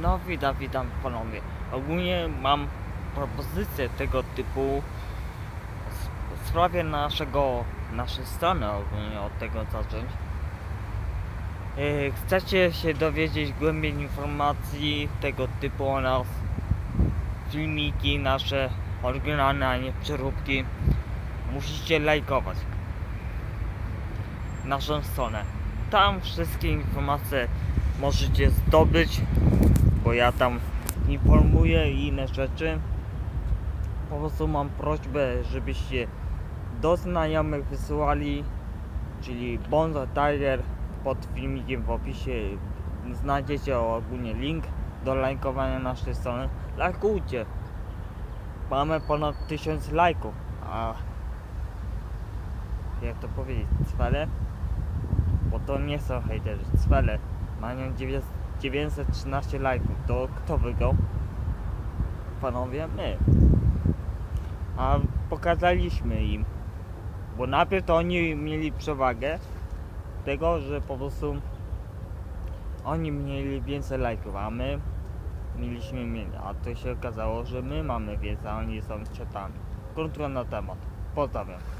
No witam, witam panowie. Ogólnie mam propozycję tego typu w sprawie naszego, naszej strony ogólnie od tego zacząć. Yy, Chcecie się dowiedzieć głębiej informacji tego typu o nas, filmiki nasze oryginalne, a nie przeróbki, musicie lajkować naszą stronę. Tam wszystkie informacje możecie zdobyć, bo ja tam informuję i inne rzeczy. Po prostu mam prośbę, żebyście do znajomych wysyłali, czyli Bonza Tiger pod filmikiem w opisie znajdziecie ogólnie link do lajkowania naszej strony. Lajkujcie! Mamy ponad 1000 lajków, a jak to powiedzieć, cwele? Bo to nie są hejterzy, cwele mają 9 913 lajków, to kto wygrał? Panowie, my. A pokazaliśmy im, bo najpierw to oni mieli przewagę tego, że po prostu oni mieli więcej lajków, a my mieliśmy mniej, a to się okazało, że my mamy więcej, a oni są ciotami. Krótko na temat. Pozdrawiam.